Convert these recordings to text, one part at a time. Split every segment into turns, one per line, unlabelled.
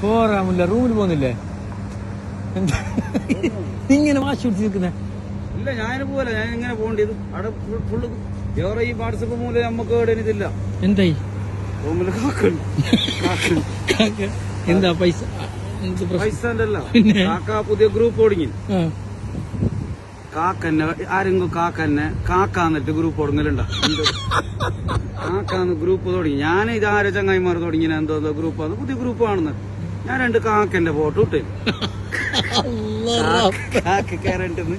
പോറാമില്ല റൂമിൽ പോകുന്നില്ലേ? ഇങ്ങനെ വാശി പിടിച്ച് നിൽക്കുന്നേ.
ഇല്ല ഞാൻ പോലെ ഞാൻ ഇങ്ങനെ പോകേണ്ടത് അവിടെ ഫുള്ള് വേറെ ഈ വാട്സപ്പ് മൂലം നമുക്ക് ഇവിടെ ഇതില്ല
എന്തായി?
റൂമിൽ
എന്താ പൈസ?
പൈസ
പിന്നെ?
കാക്ക പുതിയ ഗ്രൂപ്പ് തുടങ്ങി
ആ.
കാക്കന്നെ ആരെങ്കിലും കാക്കന്നെ കാക്കാന്നിട്ട് ഗ്രൂപ്പ് തുടങ്ങലുണ്ട കാക്കാന്ന് ഗ്രൂപ്പ് തുടങ്ങി. ഞാൻ ഇത് ആരെ ചങ്ങായിമാർ തുടങ്ങിയ എന്തോ ഗ്രൂപ്പാണ് പുതിയ ഗ്രൂപ്പ് ആണെന്ന്. ഞാൻ രണ്ട് കാക്കന്റെ ഫോട്ടോ ഇട്ടു. കാക്ക കയറണ്ടെന്ന്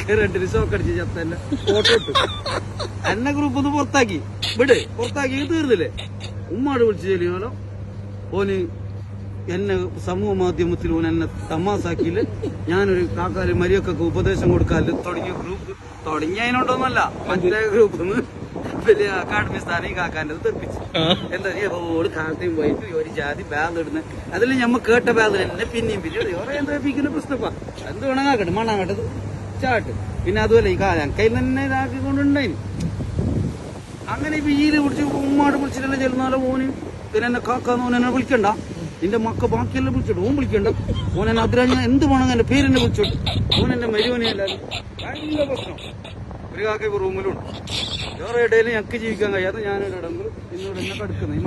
കയറണ്ടിന് ഷോക്കടിച്ച് ചത്തല്ല ഫോട്ടോ ഇട്ടു. എന്നെ ഗ്രൂപ്പ് ഒന്ന് പുറത്താക്കി. വിട് പുറത്താക്കി തീർന്നില്ലേ? ഉമ്മാട് വിളിച്ചു ചെല്ലിയാലോ ഓന് എന്നെ സമൂഹ മാധ്യമത്തിൽ ഓൻ എന്നെ തമാസാക്കിയില്ല? ഞാനൊരു കാക്കാൽ മരിയൊക്കെ ഉപദേശം കൊടുക്കാൽ തുടങ്ങിയ ഗ്രൂപ്പ് തുടങ്ങിയതിനോട്ടൊന്നല്ല മറ്റേ ഗ്രൂപ്പ് വലിയ അക്കാഡമി സ്ഥാനം ഈ കാക്കാന്റെ തെറിപ്പിച്ചു എന്താ ഓൾ കാലത്തെയും പോയിട്ട് ഒരു ജാതി ബാഗ് ഇടുന്ന? അതിൽ ഞമ്മ കേട്ട ബാഗ് തന്നെ പിന്നെയും പിന്നെ ഓരോ എന്താ പ്രശ്നപ്പാ. എന്ത് വേണമെങ്കിൽ മണ്ണാങ്ങട്ടത് ചാട്ട്. പിന്നെ അതുപോലെ ഈ കാലം കയ്യിൽ തന്നെ ഇതാക്കി കൊണ്ടുണ്ടായി അങ്ങനെ ഇപ്പൊ ഈൽ പിടിച്ച് ഉമ്മാട് വിളിച്ചിട്ടെല്ലാം ചെല്ലുന്നാലോ ഓന് പിന്നെ എന്നെ കാക്കാന്ന് ഓൻ എന്നെ വിളിക്കണ്ട. നിന്റെ മക്ക ബാക്കിയെല്ലാം വിളിച്ചോട്ട് ഓൻ വിളിക്കണ്ട. ഓൻ എന്നെ അതിരാഞ്ഞ എന്ത് വേണമെന്ന് എന്റെ പേരെന്നെ വിളിച്ചോട്ട് ഓൻ എന്റെ മരുവനെ അല്ലാതെ. ഭയങ്കര പ്രശ്നം. ഒരു കാക്ക ഇപ്പൊ റൂമിലുണ്ട് വേറെ ഇടയിൽ ഞങ്ങൾക്ക് ജീവിക്കാൻ കഴിയാതെ ഞാനൊരു ഇടങ്ങൾ എന്നോട് എന്നെ കടുക്കുന്നത്